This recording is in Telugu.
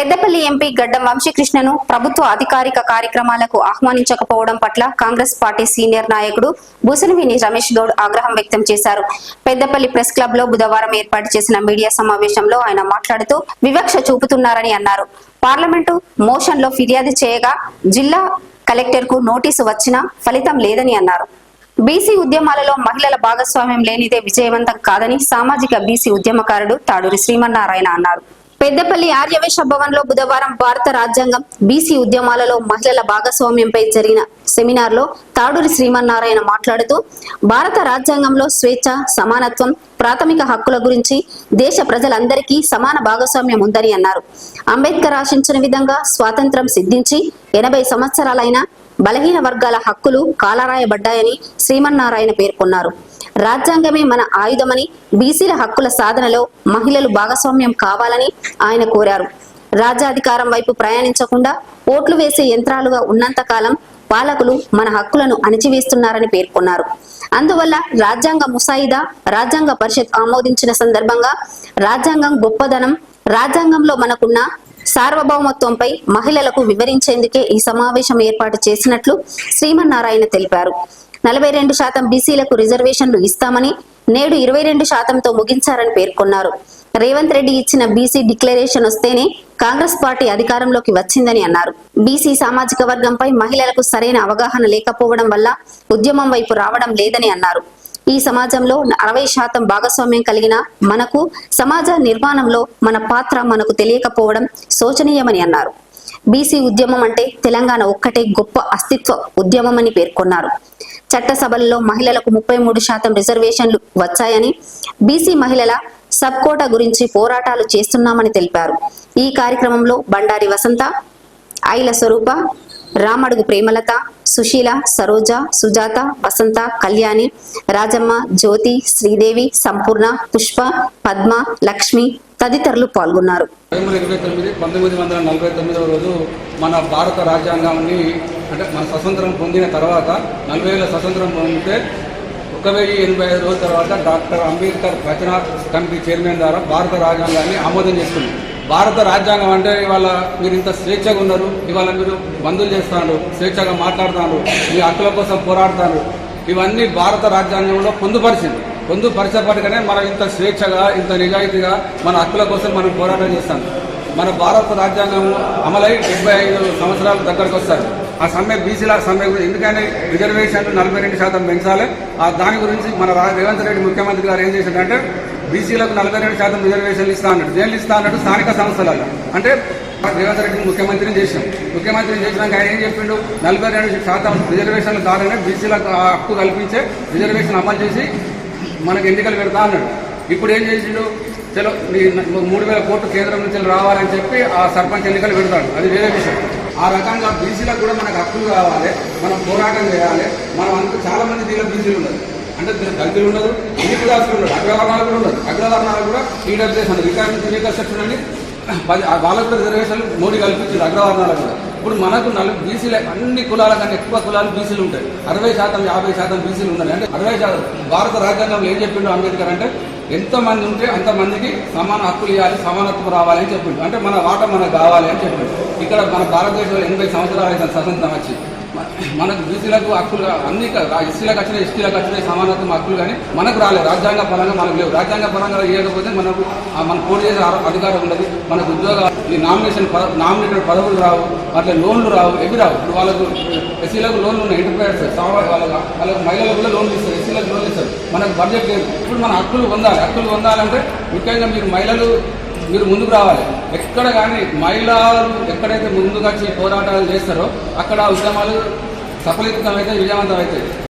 పెద్దపల్లి ఎంపీ గడ్డం వంశీకృష్ణను ప్రభుత్వ అధికారిక కార్యక్రమాలకు ఆహ్వానించకపోవడం పట్ల కాంగ్రెస్ పార్టీ సీనియర్ నాయకుడు బుసనవిని రమేష్ గౌడ్ ఆగ్రహం వ్యక్తం చేశారు. పెద్దపల్లి ప్రెస్ క్లబ్లో బుధవారం ఏర్పాటు చేసిన మీడియా సమావేశంలో ఆయన మాట్లాడుతూ వివక్ష చూపుతున్నారని అన్నారు. పార్లమెంటు మోషన్లో ఫిర్యాదు చేయగా జిల్లా కలెక్టర్కు నోటీసు వచ్చినా ఫలితం లేదని అన్నారు. బీసీ ఉద్యమాలలో మహిళల భాగస్వామ్యం లేనిదే విజయవంతం కాదని సామాజిక బీసీ ఉద్యమకారుడు తాడూరి శ్రీమన్నారాయణ అన్నారు. పెద్దపల్లి ఆర్యవేశ భవన్లో బుధవారం భారత రాజ్యాంగం బీసీ ఉద్యమాలలో మహిళల భాగస్వామ్యంపై జరిగిన సెమినార్లో తాడూరి శ్రీమన్నారాయణ మాట్లాడుతూ భారత రాజ్యాంగంలో స్వేచ్ఛ సమానత్వం ప్రాథమిక హక్కుల గురించి దేశ ప్రజలందరికీ సమాన భాగస్వామ్యం ఉందని అన్నారు. అంబేద్కర్ ఆశించిన విధంగా స్వాతంత్రం సిద్ధించి ఎనభై సంవత్సరాలైన బలహీన వర్గాల హక్కులు కాలరాయబడ్డాయని శ్రీమన్నారాయణ పేర్కొన్నారు. రాజ్యాంగమే మన ఆయుధమని బీసీల హక్కుల సాధనలో మహిళలు భాగస్వామ్యం కావాలని ఆయన కోరారు. రాజ్యాధికారం వైపు ప్రయాణించకుండా ఓట్లు వేసే యంత్రాలుగా ఉన్నంత కాలం పాలకులు మన హక్కులను అణచివేస్తున్నారని పేర్కొన్నారు. అందువల్ల రాజ్యాంగ ముసాయిదా రాజ్యాంగ పరిషత్ ఆమోదించిన సందర్భంగా రాజ్యాంగం గొప్పదనం రాజ్యాంగంలో మనకున్న సార్వభౌమత్వంపై మహిళలకు వివరించేందుకే ఈ సమావేశం ఏర్పాటు చేసినట్లు శ్రీమన్నారాయణ తెలిపారు. నలభై రెండు శాతం బీసీలకు రిజర్వేషన్లు ఇస్తామని నేడు ఇరవై రెండు శాతంతో ముగించారని పేర్కొన్నారు. రేవంత్ రెడ్డి ఇచ్చిన బీసీ డిక్లరేషన్ వస్తేనే కాంగ్రెస్ పార్టీ అధికారంలోకి వచ్చిందని అన్నారు. బీసీ సామాజిక వర్గంపై మహిళలకు సరైన అవగాహన లేకపోవడం వల్ల ఉద్యమం వైపు రావడం లేదని అన్నారు. ఈ సమాజంలో అరవై శాతం భాగస్వామ్యం కలిగిన మనకు సమాజ నిర్మాణంలో మన పాత్ర మనకు తెలియకపోవడం శోచనీయమని అన్నారు. బీసీ ఉద్యమం అంటే తెలంగాణ ఒక్కటే గొప్ప అస్తిత్వ ఉద్యమమని పేర్కొన్నారు. చట్టసభల్లో మహిళలకు ముప్పై మూడు శాతం రిజర్వేషన్లు వచ్చాయని బీసీ మహిళల సబ్ కోటా గురించి పోరాటాలు చేస్తున్నామని తెలిపారు. ఈ కార్యక్రమంలో బండారి వసంత ఐల స్వరూప రామడుగు ప్రేమలత సుశీల సరోజ సుజాత వసంత కళ్యాణి రాజమ్మ జ్యోతి శ్రీదేవి సంపూర్ణ పుష్ప పద్మ లక్ష్మి తదితరులు పాల్గొన్నారు. పంతొమ్మిది వందల నలభై తొమ్మిదవ రోజు మన భారత రాజ్యాంగాన్ని అంటే మన స్వతంత్రం పొందిన తర్వాత నలభై ఏళ్ళ స్వతంత్రం పొందితే ఒక వెయ్యి ఎనభై ఐదు రోజుల తర్వాత డాక్టర్ అంబేద్కర్ రచనా కమిటీ చైర్మన్ ద్వారా భారత రాజ్యాంగాన్ని ఆమోదం చేస్తుంది భారత రాజ్యాంగం అంటే ఇవాళ మీరు ఇంత స్వేచ్ఛగా ఉన్నారు ఇవాళ మీరు బంధువులు చేస్తున్నారు స్వేచ్ఛగా మాట్లాడుతున్నారు మీ హక్కుల కోసం పోరాడుతున్నారు ఇవన్నీ భారత రాజ్యాంగంలో పొందుపరిచింది. పొందుపరచబడిగానే మనం ఇంత స్వేచ్ఛగా ఇంత నిజాయితీగా మన హక్కుల కోసం మనం పోరాటం చేస్తాం మన భారత రాజ్యాంగం అమలై డెబ్బై ఐదు సంవత్సరాల దగ్గరకు వస్తారు ఆ సమ్మె బీసీల సమ్మె గురించి ఎందుకంటే రిజర్వేషన్లు నలభై రెండు శాతం పెంచాలి. ఆ దాని గురించి మన రేవంత్ రెడ్డి ముఖ్యమంత్రి గారు ఏం చేశాడంటే బీసీలకు నలభై రెండు శాతం రిజర్వేషన్లు ఇస్తా అన్నాడు. దేని ఇస్తా అన్నాడు? స్థానిక సంస్థలలో. అంటే రేవంత్ రెడ్డి ముఖ్యమంత్రిని చేశాం ముఖ్యమంత్రిని చేసినాక ఆయన ఏం చెప్పిండు? నలభై రెండు శాతం రిజర్వేషన్ల ద్వారానే బీసీలకు ఆ హక్కు కల్పించే రిజర్వేషన్ అమలు చేసి మనకు ఎన్నికలు పెడతా అన్నాడు. ఇప్పుడు ఏం చేసిండు? చలో మూడు వేల కోట్లు కేంద్రం నుంచి రావాలని చెప్పి ఆ సర్పంచ్ ఎన్నికలు పెడతాడు. అది వేరే విషయం. ఆ రకంగా బీసీలకు కూడా మనకు హక్కులు కావాలి. మనం పోరాటం చేయాలి. మనం అంత చాలా మంది దీనిలో బీసీలు ఉన్నారు. అంటే దళితులు ఉండదు ఈపీ ఉండదు అగ్రవర్ణాలు కూడా ఉండదు అగ్రవర్ణాలు కూడా లీడర్ ఉండదు రిటైర్మెంట్ ఫిజికల్ అని పది వాళ్ళకు కూడా రిజర్వేషన్లు మోడీ కల్పించారు అగ్రవర్ణాలకు కూడా. ఇప్పుడు మనకు నలుగు బీసీలు అన్ని కులాల కన్నా ఎక్కువ కులాలు బీసీలు ఉంటాయి. అరవై శాతం యాభై శాతం బీసీలు ఉన్నాయి అంటే అరవై శాతం భారత రాజ్యాంగంలో ఏం చెప్పిండు అంబేద్కర్ అంటే ఎంతమంది ఉంటే అంతమందికి సమాన హక్కులు ఇవ్వాలి సమానత్వం రావాలి అని చెప్పిండు. అంటే మన వాట మనకు కావాలి అని చెప్పిండు. ఇక్కడ మన భారతదేశంలో ఎనభై సంవత్సరాలు అయితే స్వతంత్రం వచ్చి మనకు బీసీలకు హక్కులు అన్ని ఎస్సీలకు వచ్చినాయి ఎస్టీలకు వచ్చినాయి సమానత్వం హక్కులు కానీ మనకు రాలేదు. రాజ్యాంగ పరంగా మనకు లేవు. రాజ్యాంగ పరంగా ఇవ్వకపోతే మనకు మన పోటీ చేసే అధికారం ఉండదు. మనకు ఉద్యోగాలు ఈ నామినేషన్ నామినేటెడ్ పదవులు రావు అట్లా లోన్లు రావు ఎవి రావు. ఇప్పుడు వాళ్ళకు ఎస్సీలకు లోన్లు ఉన్నాయి ఎంటర్ప్రైజర్స్ వాళ్ళకు వాళ్ళకి మహిళలకు కూడా లోన్లు ఇస్తారు ఎస్సీలకు లోన్లు ఇస్తారు. మనకు బడ్జెట్ లేదు. ఇప్పుడు మన హక్కులు పొందాలి. హక్కులు పొందాలంటే ముఖ్యంగా మీరు మహిళలు మీరు ముందుకు రావాలి. ఎక్కడ కానీ మహిళలు ఎక్కడైతే ముందుగా వచ్చి పోరాటాలు చేస్తారో అక్కడ ఉద్యమాలు సఫలీకృతం అయితే విజయవంతం అవుతాయి